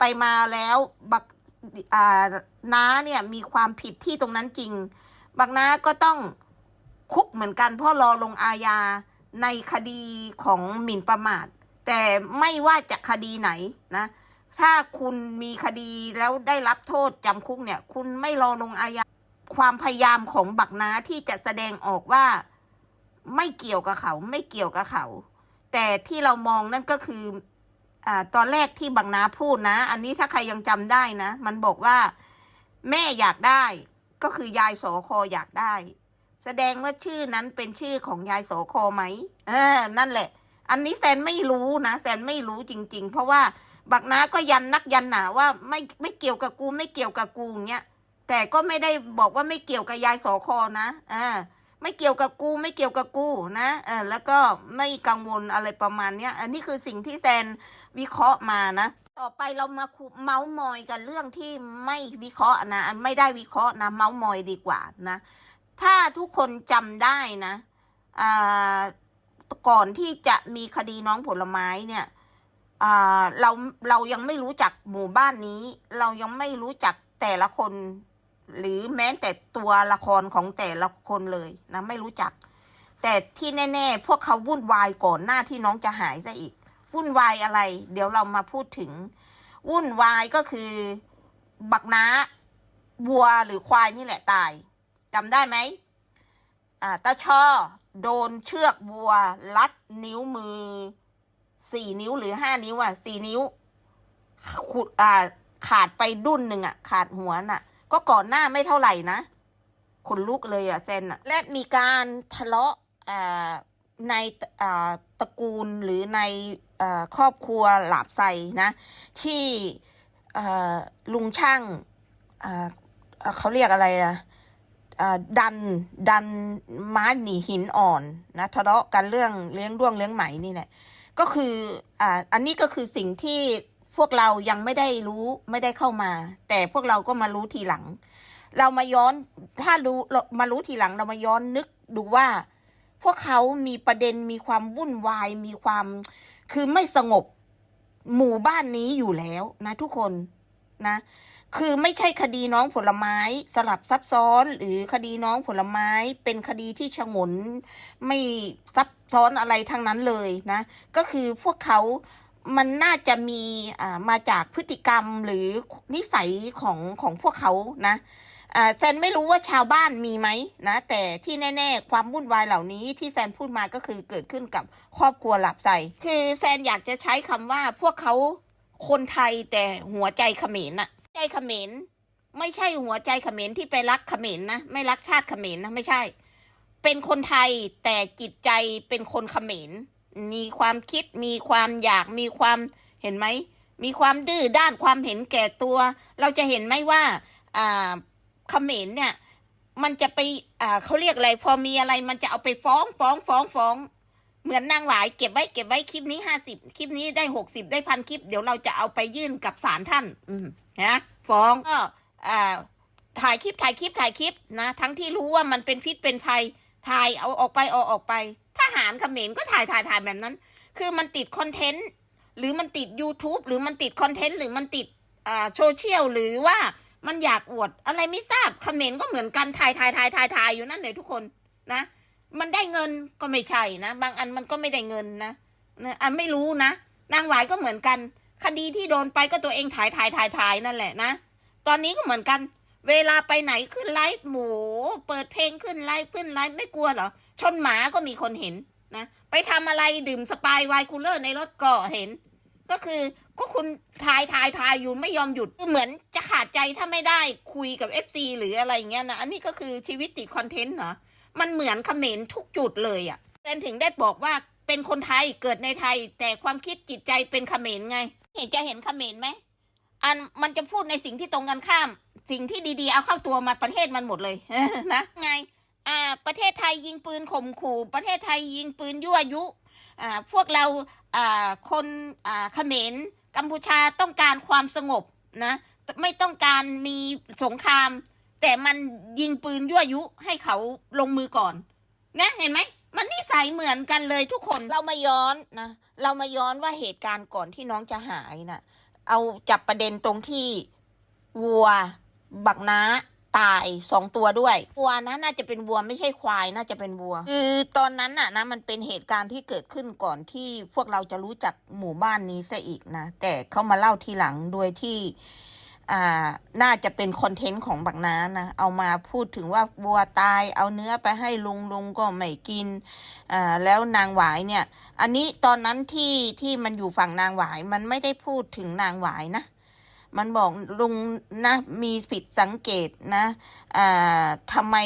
ไปมาแล้วบักน้าเนี่ยมีความผิดที่ตรงนั้นจริง บักน้าก็ต้องคุกเหมือนกันเพราะรอลงอาญาในคดีของหมิ่นประมาท แต่ไม่ว่าจะคดีไหนนะ ถ้าคุณมีคดีแล้วได้รับโทษจำคุกเนี่ย คุณไม่รอลงอาญาความพยายามของบักน้าที่จะแสดงออกว่าไม่เกี่ยวกับเขา ไม่เกี่ยวกับเขา แต่ที่เรามองนั่นก็คือ อ่าตอนแรกที่บังนาพูดนะ อันนี้ถ้าใครยังจำได้นะ มันบอกว่า แม่อยากได้ ก็คือยายโสคออยากได้ แสดงว่าชื่อนั้นเป็นชื่อของยายโสคอไหมเออนั่นแหละ อันนี้แซนไม่รู้นะแซนไม่รู้จริง ๆ เพราะว่าบักนาก็ยันนักยันหนาว่าไม่ไม่เกี่ยวกับกูไม่เกี่ยวกับกูเงี้ยแต่ก็ไม่ได้บอกว่าไม่เกี่ยวกับยายโสคอนะอ่าไม่เกี่ยวกับกูไม่เกี่ยวกับกูนะเออแล้วก็ไม่กังวลอะไรประมาณเนี้ย อันนี้คือสิ่งที่แซน วิเคราะห์มานะ ต่อไปเรามาคุเมาส์มอยกันเรื่องที่ไม่วิเคราะห์นะ ไม่ได้วิเคราะห์นะ เมาส์มอยดีกว่านะ ถ้าทุกคนจำได้นะก่อนที่จะมีคดีน้องผลไม้เนี่ยเราเรายังไม่รู้จักหมู่บ้านนี้ เรายังไม่รู้จักแต่ละคน หรือแม้แต่ตัวละครของแต่ละคนเลยนะไม่รู้จัก แต่ที่แน่ ๆ พวกเขาวุ่นวายก่อนหน้าที่น้องจะหายซะอีก วุ่นวายอะไร เดี๋ยวเรามาพูดถึง วุ่นวายก็คือ บักน้าวัวหรือควายนี่แหละตายจำได้ไหมอ่าตาช่อโดนเชือกวัว ลัดนิ้วมือสี่นิ้วหรือห้านิ้วอะสี่นิ้วขุดอ่าขาดไปดุนหนึ่งอะ ขาดหัวน่ะ ก็ก่อนหน้าไม่เท่าไหร่นะขนลุกเลยอะเซนอะ และมีการทะเลาะอ่าในอ่าตระกูลหรือใน ครอบครัวหลาบไซนะ ที่ลุงช่างเขาเรียกอะไรอะดันดันม้าหนีหินอ่อนนะทะเลาะกันเรื่องเลี้ยงด้วงเลี้ยงไหมนี่แหละก็คืออ่าอันนี้ก็คือสิ่งที่พวกเรายังไม่ได้รู้ไม่ได้เข้ามา แต่พวกเราก็มารู้ทีหลัง เรามาย้อนถ้ารู้มารู้ทีหลังเรามาย้อนนึกดูว่า พวกเขามีประเด็นมีความวุ่นวายมีความ คือไม่สงบหมู่บ้านนี้อยู่แล้วนะทุกคนนะ คือไม่ใช่คดีน้องผลไม้สลับซับซ้อนหรือคดีน้องผลไม้เป็นคดีที่ฉงนไม่ซับซ้อนอะไรทั้งนั้นเลยนะ ก็คือพวกเขามันน่าจะมีอ่ามาจากพฤติกรรมหรือนิสัยของของพวกเขานะ แซนไม่รู้ว่าชาวบ้านมีไหมนะ แต่ที่แน่ ๆ ความวุ่นวายเหล่านี้ที่แซนพูดมาก็คือเกิดขึ้นกับครอบครัวหลับใส่คือแซนอยากจะใช้คำว่าพวกเขาคนไทยแต่หัวใจเขมรน่ะใจเขมรไม่ใช่หัวใจเขมรที่ไปรักเขมรนะ ไม่รักชาติเขมรนะไม่ใช่ เป็นคนไทยแต่จิตใจเป็นคนเขมรมีความคิดมีความอยากมีความเห็นไหมมีความดื้อด้านความเห็นแก่ตัว เราจะเห็นไหมว่าอ่า เขมรเนี่ย มันจะไปอ่าเขาเรียกอะไร พอมีอะไรมันจะเอาไปฟ้องฟ้องฟ้องฟ้อง เหมือนนางหวายเก็บไว้เก็บไว้คลิปนี้ห้าสิบคลิปนี้ได้หกสิบได้พันคลิป เดี๋ยวเราจะเอาไปยื่นกับศาลท่าน อืมนะฟ้องก็อ่าถ่ายคลิปถ่ายคลิปถ่ายคลิปนะ ทั้งที่รู้ว่ามันเป็นพิษเป็นภัยถ่ายเอาออกไปเอาออกไป ทหารเขมรก็ถ่ายถ่ายถ่ายแบบนั้น คือมันติดคอนเทนต์หรือมันติด YouTube หรือมันติดคอนเทนต์หรือมันติดอ่าโซเชียลหรือว่า มันอยากอวด อะไรไม่ทราบคอมเขมรก็เหมือนกันถ่ายถ่ายถ่ายถ่ายถ่ายอยู่นั่นเลยทุกคนนะ มันได้เงินก็ไม่ใช่นะ บางอันมันก็ไม่ได้เงินนะนะอันไม่รู้นะ นางหวายก็เหมือนกัน คดีที่โดนไปก็ตัวเองถ่ายถ่ายถ่ายถ่ายนั่นแหละนะ ตอนนี้ก็เหมือนกัน เวลาไปไหนขึ้นไลฟ์หมูเปิดเพลงขึ้นไลฟ์ขึ้นไลฟ์ไม่กลัวเหรอ ชนหมาก็มีคนเห็นนะ ไปทำอะไรดื่มสปายไวน์คูลเลอร์ในรถก็เห็น ก็คือก็คุณถ่ายถ่ายถ่ายอยู่ไม่ยอมหยุดเหมือนจะขาดใจถ้าไม่ได้คุยกับ FC หรืออะไรเงี้ยนะ อันนี้ก็คือชีวิตติดคอนเทนต์เหรอ มันเหมือนเขมรทุกจุดเลยอะ่ะแซนถึงได้บอกว่าเป็นคนไทยเกิดในไทย แต่ความคิดจิตใจเป็นเขมรไง เห็นจะเห็นเขมรไหมอันมันจะพูดในสิ่งที่ตรงกันข้าม สิ่งที่ดีๆ เอาเข้าตัวมาประเทศมันหมดเลยนะไง อ่า ประเทศไทยยิงปืนข่มขู่ ประเทศไทยยิงปืนยั่วยุ พวกเราคนเขมรกัมพูชาต้องการความสงบนะไม่ต้องการมีสงคราม แต่มันยิงปืนยั่วยุให้เขาลงมือก่อนนะเห็นไหมมันนิสัยเหมือนกันเลยทุกคนเรามาย้อนนะเรามาย้อนว่าเหตุการณ์ก่อนที่น้องจะหายน่ะเอาจับประเด็นตรงที่วัว บักน้า ตายสองตัวด้วยวัวนะน่าจะเป็นวัวไม่ใช่ควายน่าจะเป็นวัว คือตอนนั้นน่ะนะมันเป็นเหตุการณ์ที่เกิดขึ้นก่อนที่พวกเราจะรู้จักหมู่บ้านนี้ซะอีกนะ แต่เขามาเล่าทีหลังโดยที่อ่าน่าจะเป็นคอนเทนต์ของบักน้านะ เอามาพูดถึงว่าวัวตายเอาเนื้อไปให้ลุงลุงก็ไม่กินอ่าแล้วนางหวายเนี่ย อันนี้ตอนนั้นที่ที่มันอยู่ฝั่งนางหวายมันไม่ได้พูดถึงนางหวายนะ มันบอกลุงนะมีผิดสังเกตนะอ่าทำไม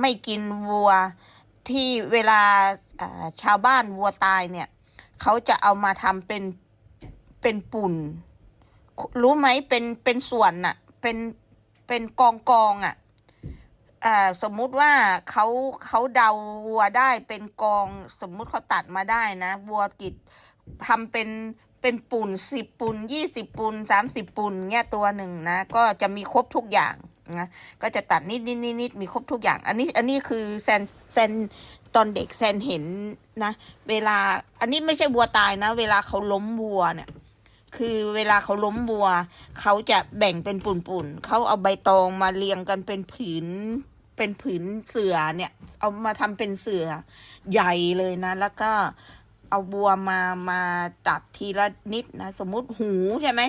ไม่กินวัวที่เวลาชาวบ้านวัวตายเนี่ย เขาจะเอามาทำเป็นเป็นปุ่น รู้ไหมเป็นเป็นส่วนน่ะ เป็นเป็นกองกองอะอ่าสมมุติว่าเขาเขาเดาวัวได้เป็นกอง สมมุติเขาตัดมาได้นะวัวกิดทำเป็น เป็นปุ่นสิบปุ่นยี่สิบปุ่นสามสิบปุ่นเงี้ยตัวหนึ่งนะ ก็จะมีครบทุกอย่างนะก็จะตัดนิดนิดนิดนิดมีครบทุกอย่าง อันนี้อันนี้คือแซนแซนตอนเด็กแซนเห็นนะ เวลาอันนี้ไม่ใช่วัวตายนะ เวลาเขาล้มวัวเนี่ย คือเวลาเขาล้มวัว เขาจะแบ่งเป็นปุ่นๆเขาเอาใบตองมาเรียงกันเป็นผืนเป็นผืนเสือเนี่ย เอามาทำเป็นเสือใหญ่เลยนะ แล้วก็ เอาบัวมามาตัดทีละนิดนะ สมมุติหูใช่ไหม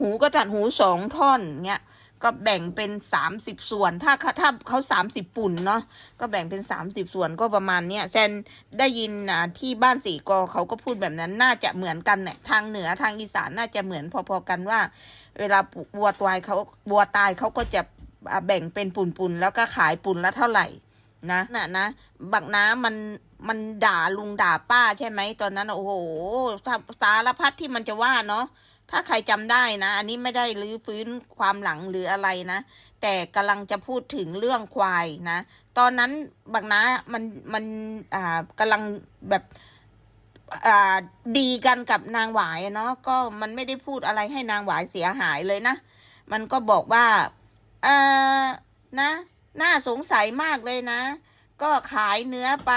หูก็ตัดหูสองท่อนเงี้ย ก็แบ่งเป็นสามสิบส่วน ถ้าเขาถ้าเขาสามสิบปุ่นเนาะ ก็แบ่งเป็นสามสิบส่วนก็ประมาณเนี้ยแซนได้ยินอ่าที่บ้านสีกอเขาก็พูดแบบนั้น น่าจะเหมือนกันเนี่ยทางเหนือทางอีสานน่าจะเหมือนพอๆกันว่า เวลาวัวตายเขาวัวตายเขาก็จะแบ่งเป็นปุ่นๆแล้วก็ขายปุ่นละเท่าไหร่นะน่ะนะบักน้ำมัน มันด่าลุงด่าป้าใช่ไหมตอนนั้นโอ้โหสารพัดที่มันจะว่าเนาะถ้าใครจำได้นะ อันนี้ไม่ได้รื้อฟื้นความหลังหรืออะไรนะ แต่กำลังจะพูดถึงเรื่องควายนะ ตอนนั้นบักน้ามันมันอ่ากำลังแบบอ่าดีกันกับนางหวายเนาะก็มันไม่ได้พูดอะไรให้นางหวายเสียหายเลยนะ มันก็บอกว่าเออนะ น่าสงสัยมากเลยนะ ก็ขายเนื้อไป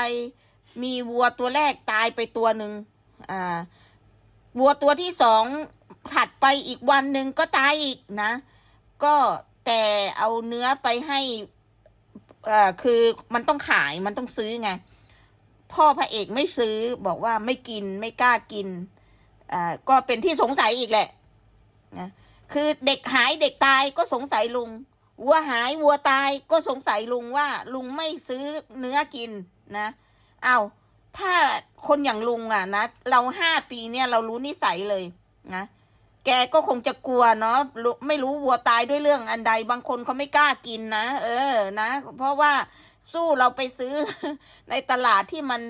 มีวัวตัวแรกตายไปตัวหนึ่งอ่า วัวตัวที่สองถัดไปอีกวันหนึ่งก็ตายอีกนะ ก็แต่เอาเนื้อไปให้อ่อคือมันต้องขายมันต้องซื้อไง พ่อพระเอกไม่ซื้อบอกว่าไม่กินไม่กล้ากินอ่าก็เป็นที่สงสัยอีกแหละนะคือเด็กหายเด็กตายก็สงสัยลุงวัวหายวัวตายก็สงสัยลุงว่าลุงไม่ซื้อเนื้อกินนะ เอาถ้าคนอย่างลุงอะนะเราห้าปีเนี่ยเรารู้นิสัยเลยนะแกก็คงจะกลัวเนาะไม่รู้วัวตายด้วยเรื่องอันใดบางคนเขาไม่กล้ากินนะเออนะ เพราะว่าสู้เราไปซื้อในตลาดที่มัน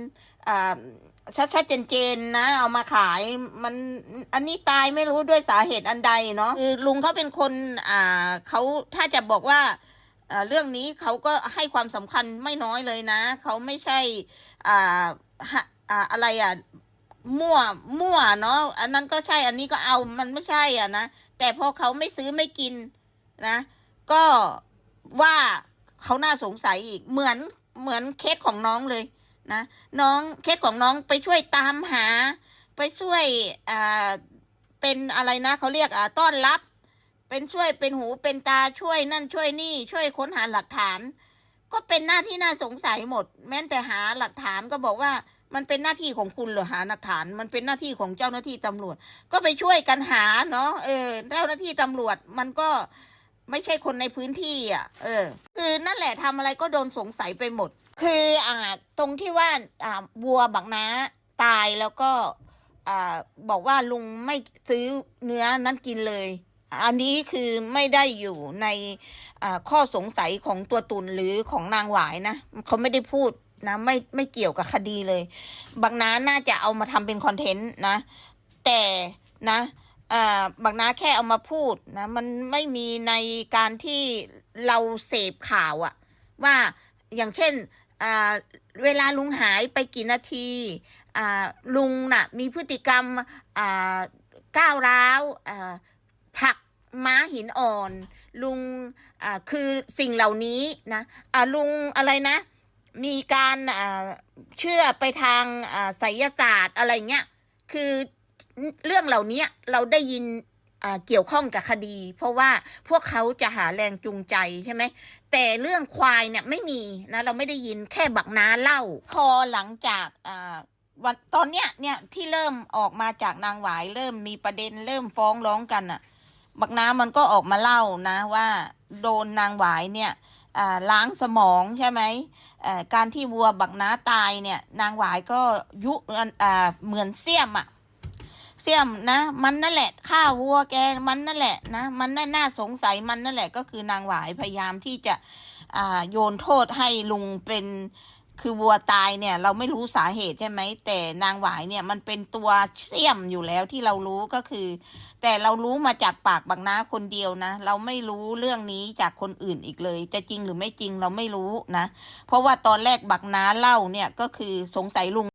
ชัดๆเจนๆนะ เอามาขายมันอันนี้ตายไม่รู้ด้วยสาเหตุอันใดเนาะคือลุงเขาเป็นคน อ่าเขาถ้าจะบอกว่า เรื่องนี้เขาก็ให้ความสำคัญไม่น้อยเลยนะ เขาไม่ใช่อ่าฮะอ่าอะไรอะมั่วมั่วเนาะอันนั้นก็ใช่อันนี้ก็เอามันไม่ใช่อะนะแต่พอเขาไม่ซื้อไม่กินนะ ก็ว่าเขาน่าสงสัยอีกเหมือนเหมือนเคสของน้องเลยนะน้องเคสของน้องไปช่วยตามหา ไปช่วยอ่าเป็นอะไรนะเขาเรียกอ่าต้อนรับ เป็นช่วยเป็นหูเป็นตาช่วยนั่นช่วยนี่ ช่วยค้นหาหลักฐาน ก็เป็นหน้าที่น่าสงสัยหมด แม้แต่หาหลักฐานก็บอกว่ามันเป็นหน้าที่ของคุณเหรอหาหลักฐาน มันเป็นหน้าที่ของเจ้าหน้าที่ตำรวจ ก็ไปช่วยกันหาเนาะเออเจ้าหน้าที่ตำรวจมันก็ไม่ใช่คนในพื้นที่อะ เออ คือนั่นแหละทำอะไรก็โดนสงสัยไปหมด คืออ่าตรงที่ว่าอ่าวัวบักน้าตายแล้วก็อ่าบอกว่าลุงไม่ซื้อเนื้อนั้นกินเลย อันนี้คือไม่ได้อยู่ในข้อสงสัยของตัวตุนหรือของนางหวายนะเขาไม่ได้พูดนะไม่ไม่เกี่ยวกับคดีเลย บางน้าน่าจะเอามาทำเป็นคอนเทนต์นะ แต่นะบางน้าแค่เอามาพูดนะ มันไม่มีในการที่เราเสพข่าวอะว่าอย่างเช่นเวลาลุงหายไปกี่นาทีลุงน่ะมีพฤติกรรมก้าวร้าว ผักม้าหินอ่อน ลุงอ่าคือสิ่งเหล่านี้นะอ่าลุงอะไรนะ มีการอ่าเชื่อไปทางอ่าไสยศาสตร์อะไรเงี้ยคือเรื่องเหล่านี้เราได้ยินอ่าเกี่ยวข้องกับคดี เพราะว่าพวกเขาจะหาแรงจูงใจใช่ไหมแต่เรื่องควายเนี่ยไม่มีนะเราไม่ได้ยินแค่บักน้าเล่า พอหลังจากอ่าวันตอนเนี้ยเนี่ยที่เริ่มออกมาจากนางหวายเริ่มมีประเด็นเริ่มฟ้องร้องกันอะ บักน้ำมันก็ออกมาเล่านะว่าโดนนางหวายเนี่ยล้างสมองใช่ไหมการที่วัวบักน้าตายเนี่ยนางหวายก็ยุเหมือนเสี่ยมอะเสี่ยมนะ มันนั่นแหละฆ่าวัวแกมันนั่นแหละนะมันน่าน่าสงสัยมันนั่นแหละก็คือนางหวายพยายามที่จะโยนโทษให้ลุงเป็น คือวัวตายเนี่ย เราไม่รู้สาเหตุใช่ไหมแต่นางหวายเนี่ยมันเป็นตัวเสี่ยมอยู่แล้วที่เรารู้ก็คือ แต่เรารู้มาจากปากบักน้าคนเดียวนะ เราไม่รู้เรื่องนี้จากคนอื่นอีกเลย จะจริงหรือไม่จริงเราไม่รู้นะ เพราะว่าตอนแรกบักน้าเล่าเนี่ยก็คือสงสัยลุง